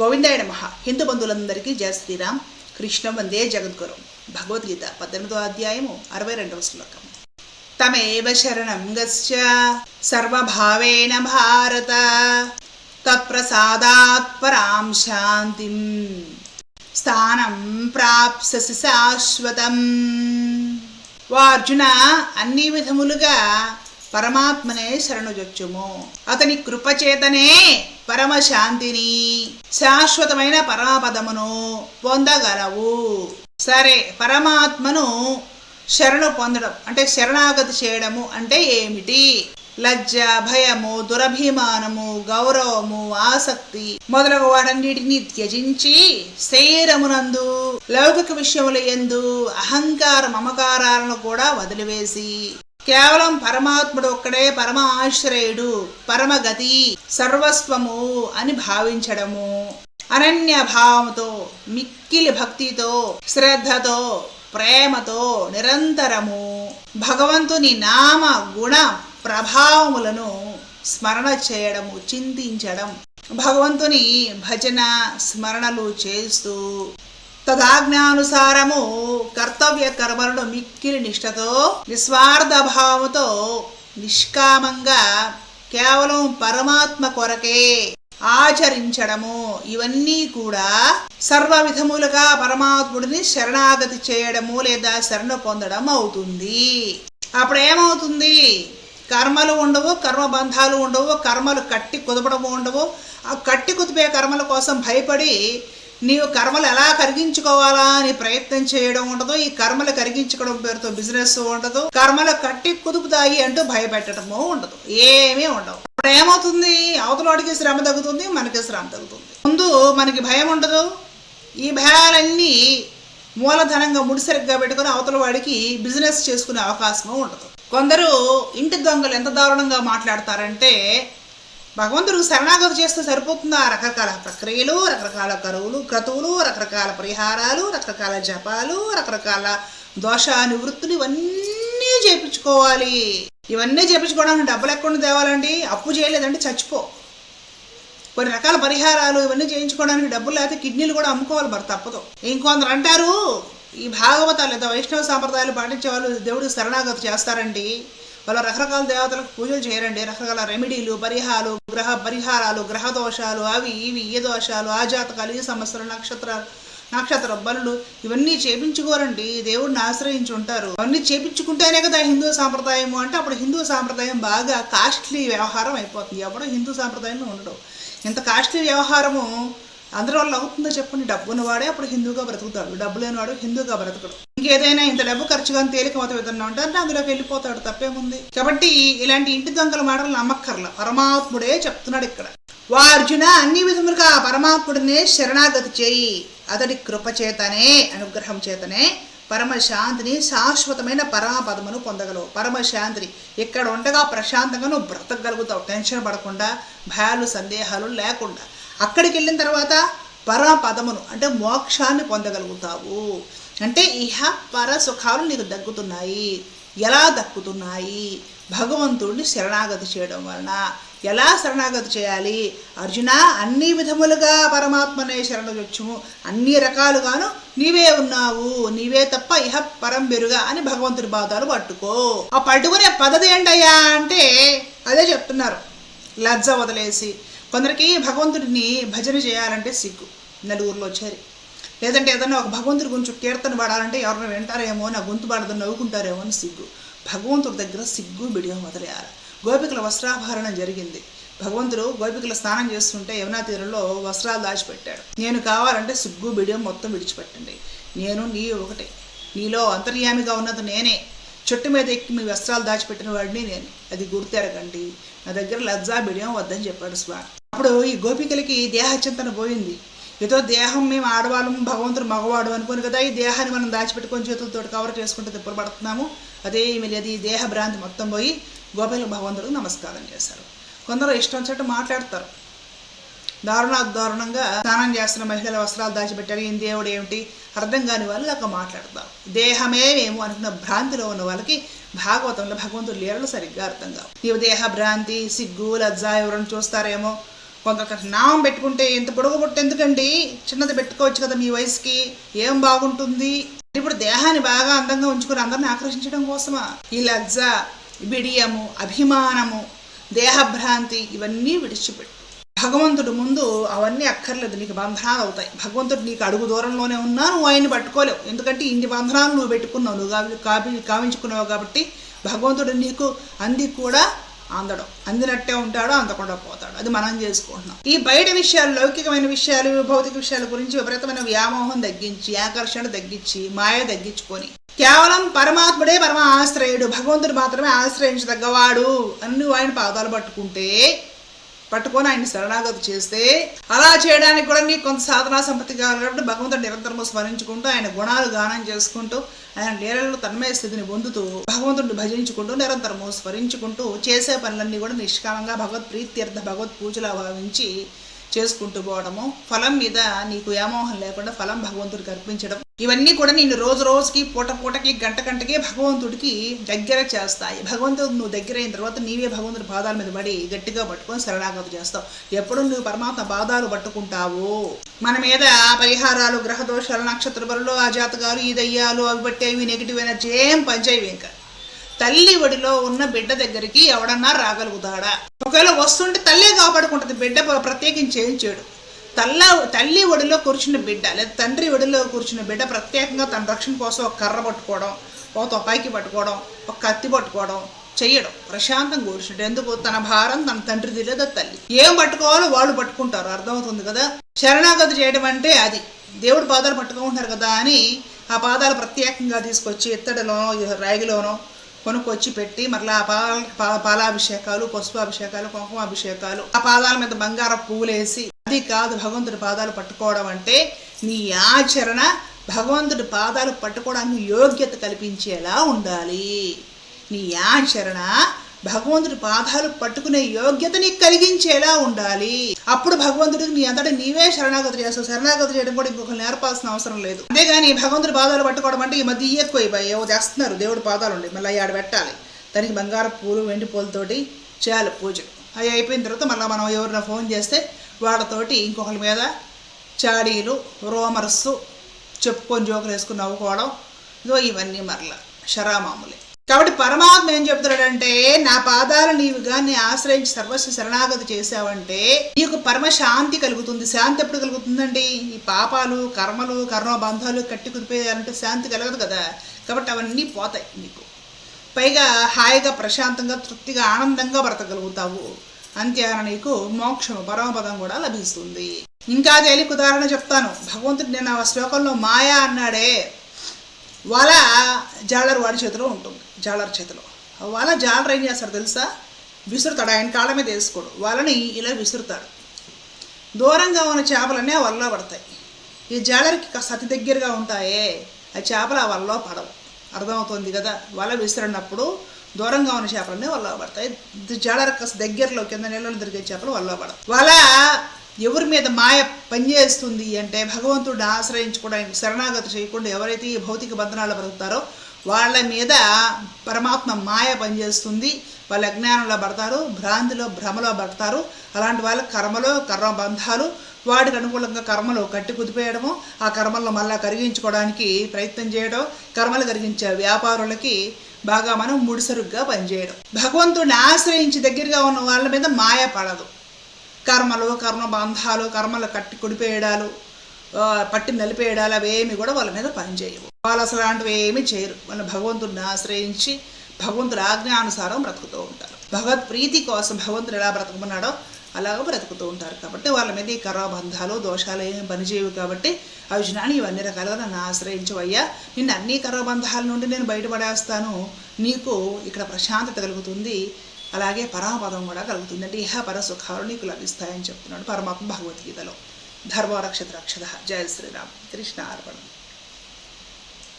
గోవిందాయ నమ. హిందూ బంధువులందరికీ జయ శ్రీరామ్. కృష్ణ వందే జగద్గురు. భగవద్గీత పద్దెనిమిదో అధ్యాయము అరవై రెండవ శ్లోకం. తమేవ శరణం గచ్చ సర్వభావేన భారత. తత్ప్రసాదాత్ పరాం శాంతిం. స్థానం ప్రాప్ససి శాశ్వతం. ఓ అర్జున అన్ని విధములుగా పరమాత్మనే శరణుజొచ్చుము. అతని కృపచేతనే పరమశాంతిని శాశ్వతమైన పరమపదమును పొందగలవు. సరే పరమాత్మను శరణు పొందడం అంటే శరణాగతి చేయడము అంటే ఏమిటి? లజ్జ భయము దురభిమానము గౌరవము ఆసక్తి మొదలగు వాటన్నిటిని త్యజించి శరీరమునందు లౌకిక విషయముల ఎందు అహంకార మమకారాలను కూడా వదిలివేసి కేవలం పరమాత్ముడు ఒక్కడే పరమ ఆశ్రయుడు పరమగతి సర్వస్వము అని భావించడము. అనన్య భావముతో మిక్కిలి భక్తితో శ్రద్ధతో ప్రేమతో నిరంతరము భగవంతుని నామ గుణ ప్రభావములను స్మరణ చేయడము చింతించడం. భగవంతుని భజన స్మరణలు చేస్తూ తదాజ్ఞానుసారము కర్తవ్య కర్మలను మిక్కిలి నిష్ఠతో నిస్వార్థ భావముతో నిష్కామంగా కేవలం పరమాత్మ కొరకే ఆచరించడము. ఇవన్నీ కూడా సర్వ విధములుగా పరమాత్ముడిని శరణాగతి చేయడము లేదా శరణ పొందడం అవుతుంది. అప్పుడు ఏమవుతుంది కర్మలు ఉండవు కర్మ బంధాలు ఉండవు కర్మలు కట్టి కుదపడము ఉండవు. ఆ కట్టి కుదిపే కర్మల కోసం భయపడి నీవు కర్మలు ఎలా కరిగించుకోవాలా అని ప్రయత్నం చేయడం ఉండదు ఈ కర్మలు కరిగించుకోవడం పేరుతో బిజినెస్ ఉండదు కర్మలు కట్టి కుదుపుతాయి అంటూ భయపెట్టడము ఉండదు ఏమీ ఉండవు. అప్పుడు ఏమవుతుంది? అవతలవాడికి శ్రమ తగ్గుతుంది మనకి శ్రమ తగ్గుతుంది. ముందు మనకి భయం ఉండదు ఈ భయాలన్నీ మూలధనంగా ముడిసరిగ్గా పెట్టుకుని అవతల వాడికి బిజినెస్ చేసుకునే అవకాశము ఉండదు. కొందరు ఇంటి దొంగలు ఎంత దారుణంగా మాట్లాడతారంటే భగవంతుడికి శరణాగతి చేస్తే సరిపోతుందా? రకరకాల ప్రక్రియలు రకరకాల కరువులు క్రతువులు రకరకాల పరిహారాలు రకరకాల జపాలు రకరకాల దోష నివృత్తులు ఇవన్నీ చేపించుకోవాలి. ఇవన్నీ చేపించుకోవడానికి డబ్బులు ఎక్కడ తేవాలండి? అప్పు చేయలేదంటే చచ్చిపో. కొన్ని రకాల పరిహారాలు ఇవన్నీ చేయించుకోవడానికి డబ్బులు లేకపోతే కిడ్నీలు కూడా అమ్ముకోవాలి మరి తప్పదు. ఇంకొందరు అంటారు ఈ భాగవతాలు లేదా వైష్ణవ సాంప్రదాయాలు పాటించే వాళ్ళు దేవుడికి శరణాగతి చేస్తారండి. వాళ్ళు రకరకాల దేవతలకు పూజలు చేయరండి. రకరకాల రెమెడీలు పరిహారాలు గ్రహ పరిహారాలు గ్రహ దోషాలు అవి ఇవి ఏ దోషాలు ఆ జాతకాలు ఈ సమస్యలు నక్షత్రాలు నక్షత్ర బలులు ఇవన్నీ చేపించుకోరండి. దేవుడిని ఆశ్రయించి ఉంటారు. అవన్నీ చేపించుకుంటేనే కదా హిందూ సాంప్రదాయము అంటే అప్పుడు హిందూ సాంప్రదాయం బాగా కాస్ట్లీ వ్యవహారం అయిపోతుంది. అప్పుడు హిందూ సాంప్రదాయంలో ఉండడం. ఇంత కాస్ట్లీ వ్యవహారము అందరి వల్ల అవుతుందో చెప్పండి. డబ్బు ఉన్నవాడే అప్పుడు హిందూగా బ్రతుకుతాడు. డబ్బు లేనివాడు హిందూగా బ్రతకడు. ఇంకేదైనా ఇంత డబ్బు ఖర్చుగా కానీ మత విధానం అంటే అందులోకి వెళ్ళిపోతాడు తప్పేముంది? కాబట్టి ఇలాంటి ఇంటి దొంగల మాటలు నమ్మక్కర్ల. పరమాత్ముడే చెప్తున్నాడు ఇక్కడ. వా అర్జున అన్ని విధములుగా పరమాత్ముడినే శరణాగతి చేయి. అతడి కృపచేతనే అనుగ్రహం చేతనే పరమశాంతిని శాశ్వతమైన పరమపదమును పొందగలవు. పరమశాంతిని ఇక్కడ ఉండగా ప్రశాంతంగా నువ్వు బ్రతకగలుగుతావు. టెన్షన్ పడకుండా భయాలు సందేహాలు లేకుండా. అక్కడికి వెళ్ళిన తర్వాత పరమపదమును అంటే మోక్షాన్ని పొందగలుగుతావు. అంటే ఇహ పర సుఖాలు నీకు దక్కుతున్నాయి ఎలా దక్కుతున్నాయి భగవంతుడిని శరణాగతి చేయడం వలన ఎలా శరణాగతి చేయాలి? అర్జున అన్ని విధములుగా పరమాత్మనే శరణొచ్చుము అన్ని రకాలుగాను నీవే ఉన్నావు. నీవే తప్ప ఇహ పరం బెరుగా అని భగవంతుడి బాధాలు పట్టుకో. ఆ పట్టుకునే పద్ధతి ఏంటయ్యా అంటే అదే చెప్తున్నారు. లజ్జ వదిలేసి. కొందరికి భగవంతుడిని భజన చేయాలంటే సిగ్గు. నలుగురిలో చేరి. లేదంటే ఏదన్నా ఒక భగవంతుడి గురించి కీర్తన పాడాలంటే ఎవరైనా వింటారేమో నా గొంతు పాడదని నవ్వుకుంటారేమో అని సిగ్గు. భగవంతుడి దగ్గర సిగ్గు బిడియం వదిలేయాలి గోపికల వస్త్రాభరణం జరిగింది. భగవంతుడు గోపికల స్నానం చేస్తుంటే యమునా తీరంలో వస్త్రాలు దాచిపెట్టాడు. నేను కావాలంటే సిగ్గు బిడియం మొత్తం విడిచిపెట్టండి. నేను నీ ఒకటే. నీలో అంతర్యామిగా ఉన్నది నేనే. చెట్టు మీద ఎక్కి మీ వస్త్రాలు దాచిపెట్టిన వాడిని నేను. అది గుర్తెరగండి. నా దగ్గర లజ్జా బిడియం వద్దని చెప్పాడు స్వామి. అప్పుడు ఈ గోపికలకి దేహచింతన పోయింది. ఏదో దేహం మేము ఆడవాళ్ళము భగవంతుడు మగవాడు అనుకుని కదా ఈ దేహాన్ని మనం దాచిపెట్టుకొని చేతులతో కవర్ చేసుకుంటే తిప్పలు పడుతున్నాము. అదే లేదు ఈ దేహ భ్రాంతి మొత్తం పోయి గోపికల భగవంతుడికి నమస్కారం చేశారు. కొందరు ఇష్టం వచ్చినట్టు మాట్లాడతారు. దారుణ దారుణంగా స్నానం చేస్తున్న మహిళల వస్త్రాలు దాచిపెట్టారు. ఈ దేవుడు ఏమిటి? అర్థం కాని వాళ్ళు అక్కడ మాట్లాడతారు. దేహమే మేము అనుకున్న భ్రాంతిలో ఉన్న వాళ్ళకి భాగవతంలో భగవంతుడు లీలలు సరిగ్గా అర్థం కావు. నీవు దేహ భ్రాంతి సిగ్గు లజ్జా ఎవరైనా చూస్తారేమో? కొందరు నామం పెట్టుకుంటే ఎంత పొడుగు పుట్టు ఎందుకండి? చిన్నది పెట్టుకోవచ్చు కదా మీ వయసుకి. ఏం బాగుంటుంది? ఇప్పుడు దేహాన్ని బాగా అందంగా ఉంచుకుని అందరిని ఆకర్షించడం కోసమా? ఈ లజ్జ బిడియము అభిమానము దేహభ్రాంతి ఇవన్నీ విడిచిపెట్టు. భగవంతుడు ముందు అవన్నీ అక్కర్లేదు. నీకు బంధనాలు అవుతాయి. భగవంతుడు నీకు అడుగు దూరంలోనే ఉన్నా నువ్వు ఆయన్ని పట్టుకోలేవు. ఎందుకంటే ఇన్ని బంధనాలు నువ్వు పెట్టుకున్నావు. నువ్వు కావి కావించుకున్నావు కాబట్టి భగవంతుడు నీకు అంది కూడా అందడం. అందినట్టే ఉంటాడో అందకుండా పోతాడు. అది మనం చేసుకుంటున్నాం. ఈ బయట విషయాలు లౌకికమైన విషయాలు భౌతిక విషయాల గురించి విపరీతమైన వ్యామోహం తగ్గించి ఆకర్షణ తగ్గించి మాయ తగ్గించుకొని కేవలం పరమాత్ముడే పరమ ఆశ్రయుడు భగవంతుడు మాత్రమే ఆశ్రయించదగ్గవాడు. అన్ని ఆయన పాదాలు పట్టుకుంటే పట్టుకొని ఆయన శరణాగతి చేస్తే అలా చేయడానికి కూడా నీకు కొంత సాధనా సంపత్తి కావాలి కాబట్టి భగవంతుడు నిరంతరము స్మరించుకుంటూ ఆయన గుణాలు గానం చేసుకుంటూ ఆయన లీలల్లో తన్మయ స్థితిని పొందుతూ భగవంతుడిని భజించుకుంటూ నిరంతరము స్మరించుకుంటూ చేసే పనులన్నీ కూడా నిష్కామంగా భగవత్ ప్రీత్యర్థ భగవత్ పూజలా భావించి చేసుకుంటూ పోవడము. ఫలం మీద నీకు వ్యామోహం లేకుండా ఫలం భగవంతుడికి అర్పించడం ఇవన్నీ కూడా నేను రోజు రోజుకి పూట పూటకి గంట గంటకి భగవంతుడికి దగ్గర చేస్తాయి. భగవంతుడు నువ్వు దగ్గర అయిన తర్వాత నీవే భగవంతుడి పాదాల మీద పడి గట్టిగా పట్టుకొని శరణాగతి చేస్తావు. ఎప్పుడు నువ్వు పరమాత్మ పాదాలు పట్టుకుంటావు? మన మీద పరిహారాలు గ్రహ దోషాలు నక్షత్ర బరులు ఆ ఈ దయ్యాలు అవి పట్టేవి నెగిటివ్ ఎనర్జీ ఏం పనిచేయవి ఇంకా. తల్లి ఒడిలో ఉన్న బిడ్డ దగ్గరికి ఎవడన్నా రాగలుగుతాడా? ఒకవేళ వస్తుంటే తల్లే కాపాడుకుంటుంది. బిడ్డ ప్రత్యేకించి ఏం చేయడు. తల్ల తల్లి ఒడిలో కూర్చున్న బిడ్డ లేదా తండ్రి ఒడిలో కూర్చున్న బిడ్డ ప్రత్యేకంగా తన రక్షణ కోసం ఒక కర్ర పట్టుకోవడం ఒక తుపాకి పట్టుకోవడం ఒక కత్తి పట్టుకోవడం చెయ్యడం ప్రశాంతంగా కూర్చుంటే ఎందుకు? తన భారం తన తండ్రిది లేదా తల్లి. ఏం పట్టుకోవాలో వాళ్ళు పట్టుకుంటారు. అర్థమవుతుంది కదా? శరణాగతి చేయడం అంటే అది. దేవుడు పాదాలు పట్టుకుంటున్నారు కదా అని ఆ పాదాలు ప్రత్యేకంగా తీసుకొచ్చి ఎత్తడిలోనో రాగిలోనో కొనుక్కొచ్చి పెట్టి మరలా ఆ పాల పా- పాలాభిషేకాలు పసుపాభిషేకాలు కుంకుమాభిషేకాలు ఆ పాదాల మీద బంగారం పువ్వులేసి అది కాదు భగవంతుడి పాదాలు పట్టుకోవడం అంటే నీ ఆచరణ భగవంతుడి పాదాలు పట్టుకోవడానికి యోగ్యత కల్పించేలా ఉండాలి. నీ ఆచరణ భగవంతుడి పాదాలు పట్టుకునే యోగ్యత నీకు కలిగించేలా ఉండాలి. అప్పుడు భగవంతుడికి నీ అంతటా నీవే శరణాగతి చేస్తావు. శరణాగతి చేయడం కూడా ఇంకొకరు నేర్పాల్సిన అవసరం లేదు. అంతేగాని భగవంతుడి పాదాలు పట్టుకోవడం అంటే ఈ మధ్య ఎక్కువ ఏవో చేస్తున్నారు. దేవుడి పాదాలు ఉండి మళ్ళీ ఆడ పెట్టాలి. దానికి బంగారు పూలు వెండి పూలతోటి చేయాలి పూజ. అవి అయిపోయిన తర్వాత మళ్ళీ మనం ఎవరైనా ఫోన్ చేస్తే వాళ్ళతోటి ఇంకొకరి మీద చాడీలు రోమర్స్ చెప్పుకొని జోకులు వేసుకుని నవ్వుకోవడం. ఇదో ఇవన్నీ మరలా షరామాములే కాబట్టి పరమాత్మ ఏం చెప్తున్నాడంటే నా పాదాలు నీవు కానీ ఆశ్రయించి సర్వస్వ శరణాగతి చేసావంటే నీకు పరమశాంతి కలుగుతుంది. శాంతి ఎప్పుడు కలుగుతుందండి? ఈ పాపాలు కర్మలు కర్మబంధాలు కట్టి కుదిపేయాలంటే శాంతి కలగదు కదా. కాబట్టి అవన్నీ పోతాయి నీకు. పైగా హాయిగా ప్రశాంతంగా తృప్తిగా ఆనందంగా బ్రతకగలుగుతావు. అంత్యాన నీకు మోక్షము పరమపదం కూడా లభిస్తుంది. ఇంకా తేలిక ఉదాహరణ చెప్తాను. భగవంతుడు నేను ఆ శ్లోకంలో మాయా అన్నాడే. వల జాలర్ వాడి చేతిలో ఉంటుంది. జాలర్ చేతిలో. వల జాలర్ ఏం చేస్తాడు తెలుసా? విసురుతాడు. ఆయన కాళ్ళ మీద వేసుకోడు. వలని ఇలా విసురుతాడు. దూరంగా ఉన్న చేపలన్నీ ఆ వలలో పడతాయి. ఈ జాలర్కి సతి దగ్గరగా ఉంటాయే. ఆ చేపలు ఆ వలలో పడవు. అర్థమవుతుంది కదా? వల విసిరినప్పుడు దూరంగా ఉన్న చేపలన్నీ వలలో పడతాయి. జడరకస్ దగ్గరలో కింద నీళ్ళలో దొరికే చేపలు వలలో పడతాయి వల ఎవరి మీద మాయ పనిచేస్తుంది అంటే భగవంతుడిని ఆశ్రయించుకోవడానికి శరణాగతి చేయకుండా ఎవరైతే ఈ భౌతిక బంధనాలు బ్రతుకుతారో వాళ్ళ మీద పరమాత్మ మాయ పనిచేస్తుంది వాళ్ళ అజ్ఞానంలో పడతారు భ్రాంతిలో భ్రమలో పడతారు. అలాంటి వాళ్ళ కర్మలో కర్మ బంధాలు వాటికి అనుకూలంగా కర్మలు కట్టి కుదిపేయడము ఆ కర్మలను మళ్ళా కరిగించుకోవడానికి ప్రయత్నం చేయడం కర్మలు కరిగించే వ్యాపారులకి బాగా మనం ముడిసరుగ్గా పనిచేయడం. భగవంతుడిని ఆశ్రయించి దగ్గరగా ఉన్న వాళ్ళ మీద మాయ పడదు. కర్మలు కర్మ బంధాలు కర్మలు కట్టి కుడిపేయడాలు పట్టి నలిపేయడాలు అవేమి కూడా వాళ్ళ మీద పనిచేయవు. వాళ్ళు అసలు అలాంటివి ఏమీ చేయరు. వాళ్ళ భగవంతుడిని ఆశ్రయించి భగవంతుడి ఆజ్ఞానుసారం బ్రతుకుతూ ఉంటారు. భగవత్ ప్రీతి కోసం భగవంతుడు ఎలా బ్రతకమన్నాడో అలాగ బ్రతుకుతూ ఉంటారు. కాబట్టి వాళ్ళ మీద ఈ కర్మబంధాలు దోషాలు ఏమి పనిచేయవు కాబట్టి అర్జునాన్ని ఇవన్నీ రకాలుగా నన్ను ఆశ్రయించవయ్యా. నిన్ను అన్ని కర్మబంధాల నుండి నేను బయటపడేస్తాను. నీకు ఇక్కడ ప్రశాంతత కలుగుతుంది. అలాగే పరమపదం కూడా కలుగుతుంది అంటే ఇహ పర సుఖాలు నీకు లభిస్తాయని చెప్తున్నాడు పరమాత్మ భగవద్గీతలో. ధర్మరక్షత రక్షత. జయ శ్రీరామ్. కృష్ణ అర్పణం.